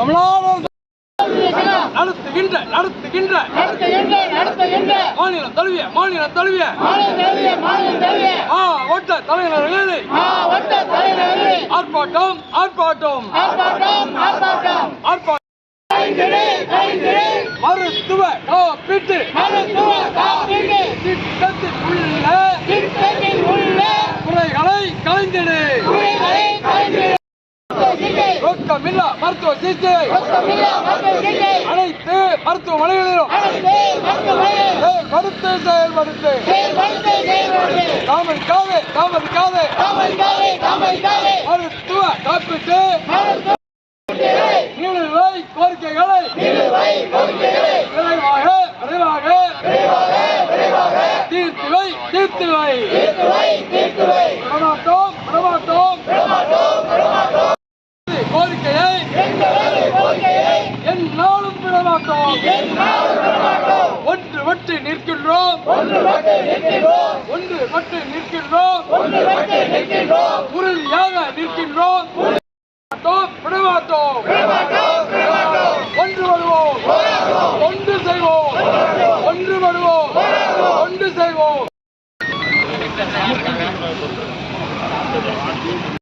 தமிழ்நாடு நடத்துகின்ற நடத்துகின்ற நடத்துகின்ற நடத்துகின்ற மாநில தழுவிய. மாநில தழுவிய மாவட்ட தலைநகரில் ஆர்ப்பாட்டம் ஆர்ப்பாட்டம். ஆர்ப்பாட்டம் மருத்துவ காப்பீட்டு. மருத்துவ காப்பீட்டு திட்டத்தில் உள்ள திட்டத்தில் உள்ள குறைகளை கலைந்திடு. ரொக்கமில்லா மருத்துவ சிகிச்சை. அனைத்து மருத்துவமனைகளிலும். அனைத்து செயல்படுத்து. செயல்படுத்து செயல்படுத்து மருத்துவ காப்பீட்டு. நிலுவை கோரிக்கைகளை நிலுவை கோரிக்கைகளை. விரைவாக விரைவாக. தீர்த்து வை தீர்த்து வை. விடமாட்டோம் ஒன்று ஒட்டு நிற்கின்றோம். ஒன்று ஒட்டு நிற்கின்றோம். உறுதியாக நிற்கின்றோம். விடமாட்டோம் ஒன்று வருவோம். ஒன்று செய்வோம். ஒன்று வருவோம். ஒன்று செய்வோம்.